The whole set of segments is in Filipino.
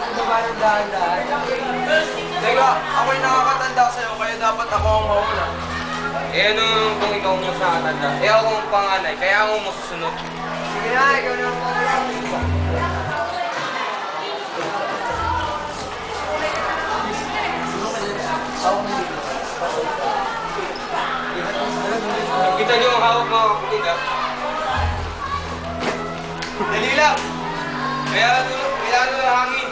dahan-dahan. Teka, ako'y nakakatanda sa'yo, kaya dapat ako ang mauna. Eh ano kung ikaw mo sa katanda? Eh ako ang panganay, kaya ako mo susunod. Sige na, ikaw na ang mauna. Kita niyo ang hawak mga kapatid ha? Dali lang! Kaya ano, kaya ano ang hangin?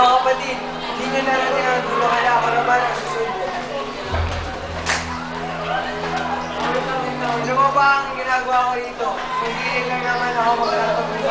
Mga kapatid, hindi nyo na ang dulo, kaya ako naman ang susubo. Ano mo ba ang ginagawa ko rito? Hindi lang naman ako magkakagulo.